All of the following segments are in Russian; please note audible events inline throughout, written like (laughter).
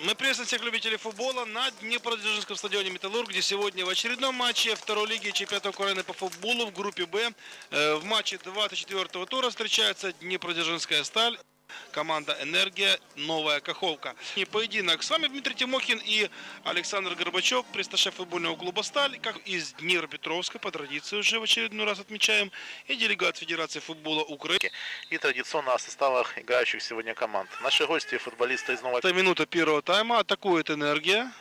Мы приветствуем всех любителей футбола на Днепродзержинском стадионе «Металлург», где сегодня в очередном матче второй лиги чемпионата Украины по футболу в группе «Б» э, в матче 24-го тура встречается Днепродзержинская сталь, команда «Энергия», «Новая Каховка». И поединок. С вами Дмитрий Тимохин и Александр Горбачев, пресс футбольного клуба «Сталь», как из Днепропетровска, по традиции уже в очередной раз отмечаем, и делегат Федерации футбола Украины. и традиционно о составах играющих сегодня команд. Наши гости – футболисты из Новой Это минута первого тайма. Атакует энергия.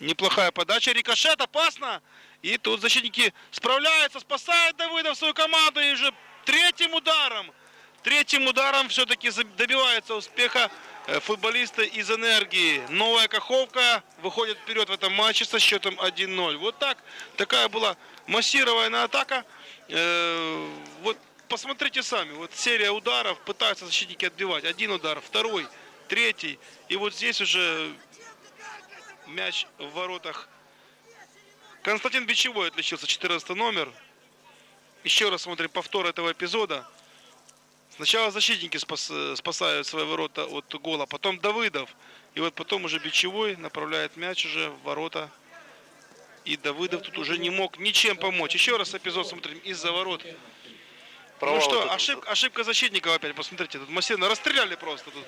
Неплохая подача. Рикошет. Опасно. И тут защитники справляются. Спасает Давыдов свою команду. И уже третьим ударом. Третьим ударом все-таки добивается успеха э, футболисты из энергии. Новая Каховка выходит вперед в этом матче со счетом 1-0. Вот так. Такая была массированная атака. Э, Вот посмотрите сами, вот серия ударов, пытаются защитники отбивать. Один удар, второй, третий. И вот здесь уже мяч в воротах. Константин Бичевой отличился, 14 номер. Еще раз смотрим повтор этого эпизода. Сначала защитники спас- спасают свои ворота от гола, потом Давыдов. И вот потом уже Бичевой направляет мяч уже в ворота. И Давыдов тут уже не мог ничем помочь. Еще раз эпизод смотрим из-за ворот. Провалы ну что, тут- ошибка, защитников опять, посмотрите, тут массивно расстреляли просто тут.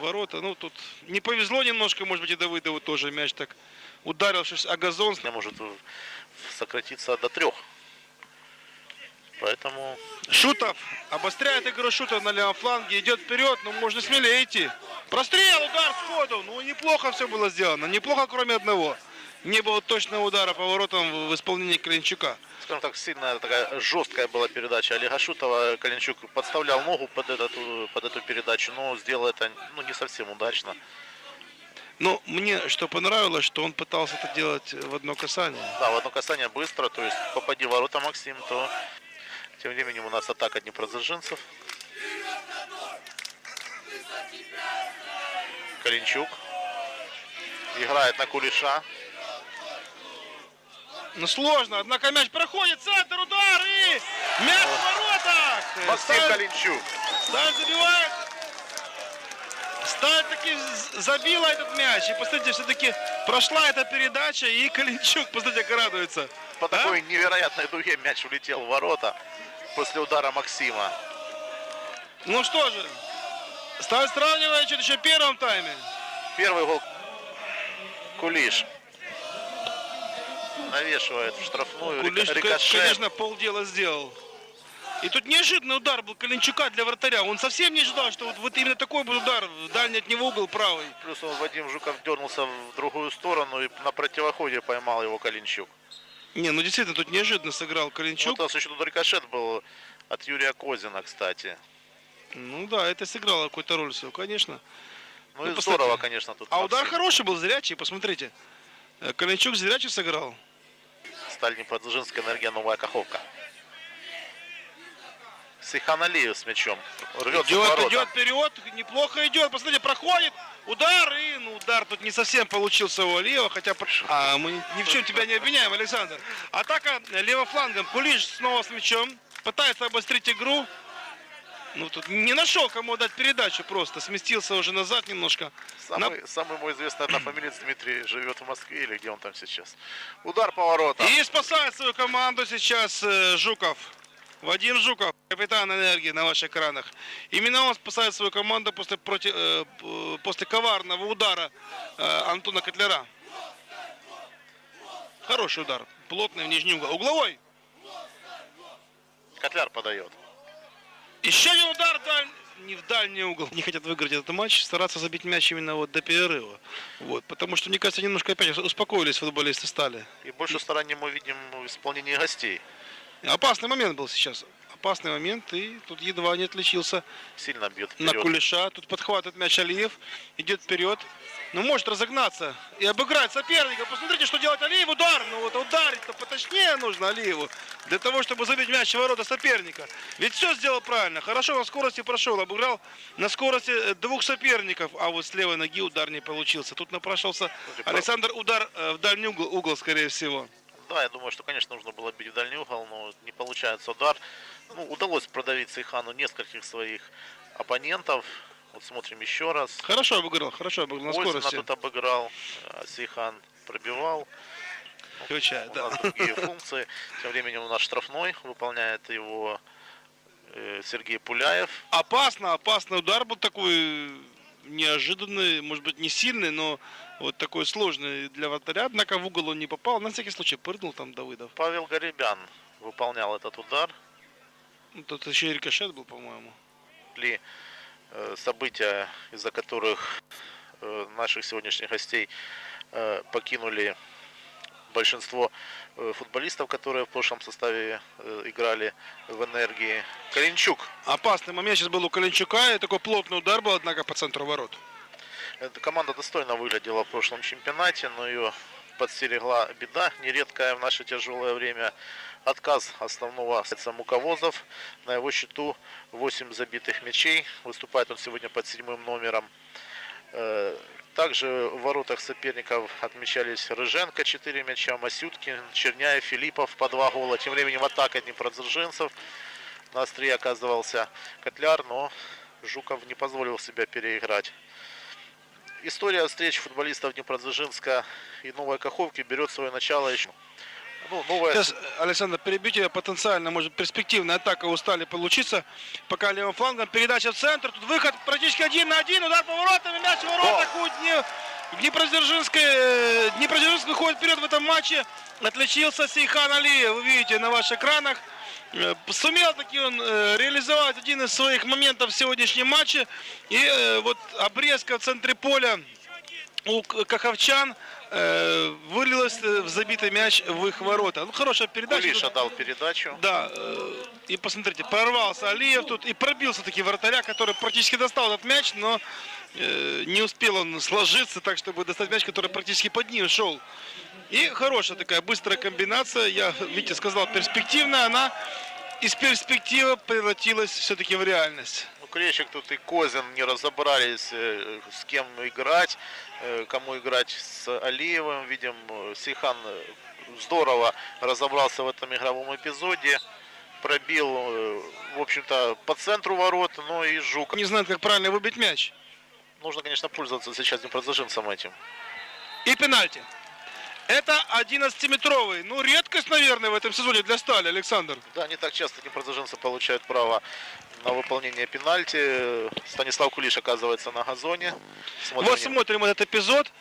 Ворота, ну тут не повезло немножко, может быть, и Давыдову тоже мяч так ударившись о газон. может сократиться до трех. Поэтому Шутов обостряет игру Шутов на левом фланге, идет вперед, ну можно смелее идти. Прострел, удар сходу, ну неплохо все было сделано, неплохо кроме одного. Не было точного удара по воротам в исполнении Клинчука. скажем так, сильная такая жесткая была передача Олега Шутова. Калинчук подставлял ногу под, этот, под эту передачу, но сделал это ну, не совсем удачно. Но мне что понравилось, что он пытался это делать в одно касание. Да, в одно касание быстро, то есть попади в ворота Максим, то тем временем у нас атака Днепродзержинцев. Калинчук играет на Кулиша. Ну сложно, однако мяч проходит, центр, удар и мяч в воротах. Максим Сталь- Калинчук. Сталь забивает. Таки забила этот мяч. И посмотрите, все-таки прошла эта передача, и (laughs) Калинчук, посмотрите, как радуется. По А? такой невероятной дуге мяч улетел в ворота после удара Максима. Ну что же, Сталь сравнивает чуть еще в первом тайме. Первый гол Кулиш. Навешивает в штрафную. Кулиш, рикошет. конечно, полдела сделал. И тут неожиданный удар был Калинчука для вратаря. Он совсем не ожидал, что вот, вот именно такой будет удар в дальний от него угол правый. Плюс он, Вадим Жуков дернулся в другую сторону и на противоходе поймал его Калинчук. Не, ну действительно, тут неожиданно сыграл Вот Калинчук. у нас еще тут рикошет был от Юрия Козина, кстати. Ну да, это сыграло какую-то роль свою, конечно. Ну, Ну, и посмотрите. здорово, конечно, тут. А удар хороший был, зрячий, посмотрите. Э, Калинчук зрячий сыграл. Сталь Днепродзержинская энергия, новая каховка. Сейхан Алиев с мячом. Рвется в Идет, идет вперед, неплохо идет. Посмотрите, проходит, удар, и ну, удар тут не совсем получился у Алиева, хотя... А, мы ни в чем тебя не обвиняем, Александр. Атака левофлангом. Кулиш снова с мячом. Пытается обострить игру. Ну, тут не нашел, кому дать передачу просто. Сместился уже назад немножко. Самый, самый мой известный однофамилец Дмитрий живет в Москве или где он там сейчас. Удар по воротам. И спасает свою команду сейчас э, Жуков. Вадим Жуков, капитан энергии на ваших экранах. Именно он спасает свою команду после, против, э, после коварного удара э, Антона Котляра. Хороший удар. Плотный в нижний угол. Угловой. Котляр подает. Еще один удар даль- не в дальний угол. Не хотят выиграть этот матч, стараться забить мяч именно вот до перерыва. Вот, потому что, мне кажется, немножко опять успокоились футболисты стали. И больше стороне мы видим в исполнении гостей. Опасный момент был сейчас. Опасный момент, и тут едва не отличился Сильно бьет на вперед. Кулиша. Тут подхватывает мяч Алиев, идет вперед. Ну, может разогнаться и обыграть соперника. Посмотрите, что делает Алиев. Удар. Ну, вот ударить-то поточнее нужно Алиеву. Для того, чтобы забить мяч в ворота соперника. Ведь все сделал правильно. Хорошо на скорости прошел. Обыграл на скорости э, двух соперников. А вот с левой ноги удар не получился. Тут напрашивался Александр удар э, в дальний угол, угол, скорее всего. Да, я думаю, что, конечно, нужно было бить в дальний угол, но не получается удар. Ну, удалось продавить Сейхану нескольких своих оппонентов. Вот смотрим еще раз. Хорошо обыграл, хорошо обыграл на скорости. тут обыграл, а Сейхан пробивал. Включает, У да. другие функции. Тем временем у нас штрафной выполняет его э, Сергей Пуляев. Опасно, опасный удар был такой неожиданный, может быть не сильный, но вот такой сложный для вратаря. Однако в угол он не попал. На всякий случай прыгнул там Давыдов. Павел Гарибян выполнял этот удар. Ну, Тут еще и рикошет был, по-моему. Ли э, события, из-за которых э, наших сегодняшних гостей э, покинули большинство э, футболистов, которые в прошлом составе э, играли в энергии. Коренчук. Опасный момент сейчас был у Калинчука. И такой плотный удар был, однако, по центру ворот. Эта команда достойно выглядела в прошлом чемпионате, но ее подстерегла беда, нередкая в наше тяжелое время. Отказ основного средства муковозов. На его счету 8 забитых мячей. Выступает он сегодня под седьмым номером. Также в воротах соперников отмечались Рыженко 4 мяча, Масюткин, Черняев, Филиппов по 2 гола. Тем временем атака Днепродзержинцев. На острие оказывался Котляр, но Жуков не позволил себя переиграть. История встреч футболистов Днепродзержинска и Новой Каховки берет свое начало еще. Ну, новая... Сейчас, Александр, перебью тебя. Потенциально, может, перспективная атака устали получиться. Пока левым флангом. Передача в центр. Тут выход практически один на один. Удар поворотом. И мяч в воротах у Дне... Днепродзержинской. э, Днепродзержинск выходит вперед в этом матче. Отличился Сейхан Алиев. Вы видите на ваших экранах. Э, Сумел таки он э, реализовать один из своих моментов в сегодняшнем матче. И э, вот обрезка в центре поля у К- Каховчан э, вылилась э, в забитый мяч в их ворота. Ну, хорошая передача. Кулиш Тут- отдал передачу. да, э, и посмотрите, прорвался Алиев тут и пробился таки вратаря, который практически достал этот мяч, но э, не успел он сложиться так, чтобы достать мяч, который практически под ним шел. И хорошая такая быстрая комбинация, я, видите, сказал перспективная, она из перспективы превратилась все-таки в реальность. Ну, Клещик тут и Козин не разобрались, э, с кем играть, э, кому играть с Алиевым. Видим, э, Сейхан э, здорово разобрался в этом игровом эпизоде. Пробил, в общем-то, по центру ворот, но и Жук. Не знают, как правильно выбить мяч. Нужно, конечно, пользоваться сейчас Днепродзержинцем этим. И пенальти. Это 11-метровый. Ну, редкость, наверное, в этом сезоне для Стали, Александр. Да, не так часто Днепродзержинцы получают право на выполнение пенальти. Станислав Кулиш оказывается на газоне. Смотрим Вот смотрим этот эпизод.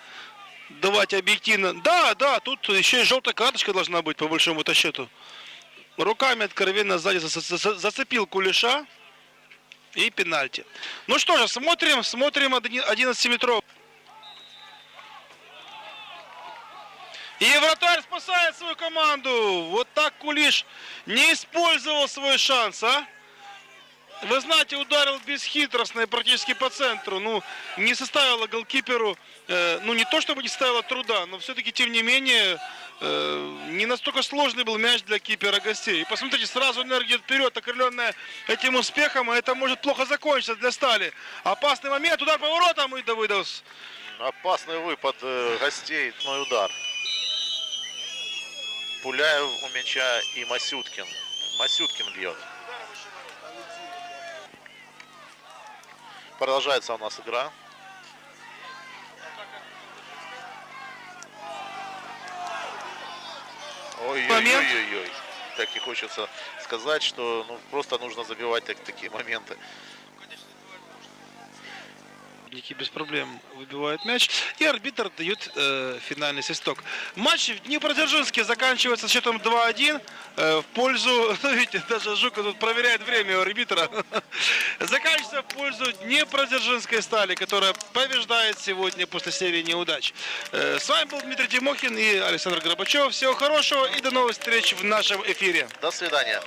Давайте объективно. Да, да, тут еще и желтая карточка должна быть, по большому-то счету. Руками откровенно сзади за- за- за- зацепил Кулеша. И пенальти. Ну что же, смотрим, смотрим 11-метров. И вратарь спасает свою команду. Вот так Кулиш не использовал свой шанс, а? Вы знаете, ударил бесхитростно и практически по центру. Ну, не составило голкиперу, э, ну, не то чтобы не составило труда, но все-таки, тем не менее, э, не настолько сложный был мяч для кипера гостей. И посмотрите, сразу энергия вперед, окрыленная этим успехом, а это может плохо закончиться для Стали. Опасный момент, удар по воротам и Давыдов. Опасный выпад э, гостей, но удар. Пуляев у мяча и Масюткин. Масюткин бьет. Продолжается у нас игра. Ой-ой-ой-ой. Так и хочется сказать, что ну, просто нужно забивать так- такие моменты. Ники без проблем выбивают мяч. И арбитр дает э, финальный свисток. Матч в Днепродзержинске заканчивается счетом 2-1 э, в пользу... (laughs) Ну, видите, даже Жука тут проверяет время у арбитра. (laughs) Заканчивается в пользу Днепродзержинской стали, которая побеждает сегодня после серии неудач. Э, с вами был Дмитрий Тимохин и Александр Горбачев. Всего хорошего и до новых встреч в нашем эфире. До свидания.